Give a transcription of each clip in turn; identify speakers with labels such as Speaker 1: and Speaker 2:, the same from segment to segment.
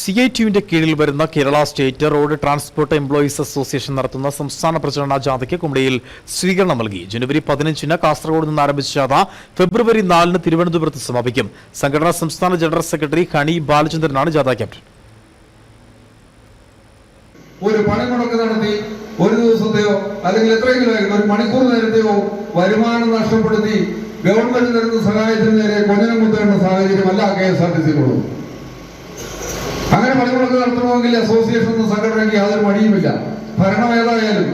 Speaker 1: C I ടിയുവിന്റെ കീഴിൽ വരുന്ന Kerala state road transport employees association നടത്തുന്ന സംസ്ഥാന പ്രചരണ ജാഥയ്ക്ക് കുമളിയിൽ സ്വീകരണം നൽകി. ജനുവരി പതിനഞ്ചിന് കാസർഗോഡ് നിന്ന് ആരംഭിച്ച ജാഥ ഫെബ്രുവരി നാലിന് തിരുവനന്തപുരത്ത് സമാപിക്കും. സംഘടനാ സംസ്ഥാന ജനറൽ സെക്രട്ടറി ഹണി ബാലചന്ദ്രനാണ് ജാഥ ക്യാപ്റ്റൻ.
Speaker 2: ഒരു പണിമുടക്ക് നടത്തി ഒരു ദിവസത്തെയോ അല്ലെങ്കിൽ എത്രയെങ്കിലും ആയിരിക്കും ഒരു മണിക്കൂർ നേരത്തെയോ വരുമാനം നഷ്ടപ്പെടുത്തി ഗവൺമെന്റ് തരുന്ന സഹായത്തിന് നേരെ കൊഞ്ഞനം കുത്തേണ്ട സാഹചര്യമല്ല കെ എസ് ആർ ടി സിയിലുള്ളത്. അങ്ങനെ പണിമുടക്ക് നടത്തണമെങ്കിൽ അസോസിയേഷൻ എന്ന സംഘടനയ്ക്ക് യാതൊരു മടിയുമില്ല ഭരണം ഏതായാലും.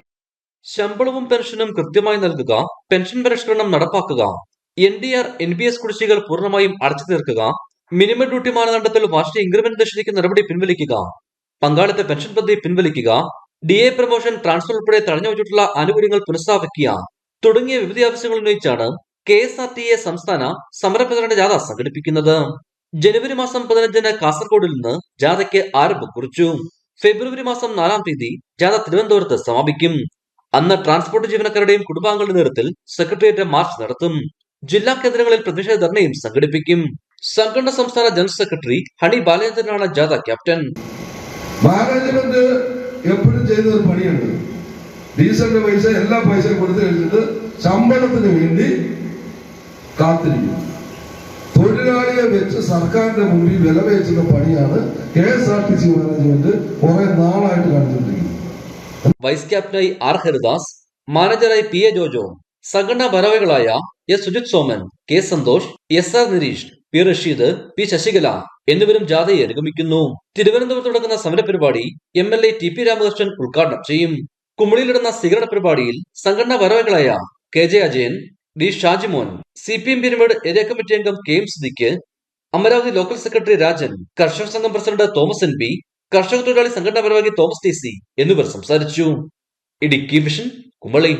Speaker 3: ശമ്പളവും പെൻഷനും കൃത്യമായി നൽകുക പെൻഷൻ പരിഷ്കരണം നടപ്പാക്കുക N D R N B S കുടിശ്ശികൾ പൂർണമായും അടച്ചു തീർക്കുക മിനിമം ഡ്യൂട്ടി മാനദണ്ഡത്തിൽ വാർഷിക ഇൻക്രിമെന്റ് നിശ്ചയിക്കുന്ന നടപടി പിൻവലിക്കുക പങ്കാളിത്ത പെൻഷൻ പദ്ധതി പിൻവലിക്കുക ഡി എ പ്രമോഷൻ ട്രാൻസ്ഫർ ഉൾപ്പെടെ തടഞ്ഞു വെച്ചിട്ടുള്ള ആനുകൂല്യങ്ങൾ പുനഃസ്ഥാപിക്കുക തുടങ്ങിയ വിവിധ ആവശ്യങ്ങൾ ഉന്നയിച്ചാണ് K S R T A സംസ്ഥാന സമരപ്രചരണ ജാഥ സംഘടിപ്പിക്കുന്നത്. ജനുവരി മാസം പതിനഞ്ചിന് കാസർഗോഡിൽ നിന്ന് ജാഥയ്ക്ക് ആരംഭം കുറിച്ചു. ഫെബ്രുവരി മാസം നാലാം തീയതി ജാഥ തിരുവനന്തപുരത്ത് സമാപിക്കും. അന്ന് ട്രാൻസ്പോർട്ട് ജീവനക്കാരുടെയും കുടുംബാംഗങ്ങളുടെ നേതൃത്വത്തിൽ സെക്രട്ടേറിയറ്റ് മാർച്ച് നടത്തും. ജില്ലാ കേന്ദ്രങ്ങളിൽ പ്രതിഷേധ ധർണയും സംഘടിപ്പിക്കും. സംഘടന സംസ്ഥാന ജനറൽ സെക്രട്ടറി ഹണി ബാലേന്ദ്രനാണ് ജാഥ ക്യാപ്റ്റൻ.
Speaker 2: മാനേജ്മെന്റ് എപ്പോഴും ചെയ്യുന്ന ഒരു ഡീസലിന്റെ പൈസ എല്ലാ പൈസയും കൊടുത്തു കഴിഞ്ഞിട്ട് ശമ്പളത്തിന് വേണ്ടി കാത്തിരിക്കും. തൊഴിലാളിയെ വെച്ച് സർക്കാരിന്റെ മുമ്പിൽ വില പണിയാണ് K S R T C management കുറെ നാളായിട്ട് കാണിച്ചുകൊണ്ടിരിക്കുന്നത്.
Speaker 3: വൈസ് ക്യാപ്റ്റനായി ആർ ഹരിദാസ് മാനേജറായി പി എ ജോജോ സംഘടനാ ഭരവകളായ S Sujith Soman K Santhosh S R Nirish P Rasheed P Sasikala എന്നിവരും ജാഥയെ അനുഗമിക്കുന്നു. തിരുവനന്തപുരത്ത് നടക്കുന്ന സമരപരിപാടി M L A T P Ramakrishnan ഉദ്ഘാടനം ചെയ്യും. കുമളിയിലിടുന്ന സ്വീകരണ പരിപാടിയിൽ സംഘടനാ ഭരവകളായ K J Ajayan D Shajimon C P M Peermade area committee അംഗം K M Siddique Amaravathi local secretary Rajan കർഷക സംഘം പ്രസിഡന്റ് തോമസ് എൻ പി കർഷക തൊഴിലാളി സംഘടനാ ഭാരവാഹി തോമസ് ടി സി എന്നിവർ സംസാരിച്ചു. ഇടുക്കി വിഷൻ കുമളി.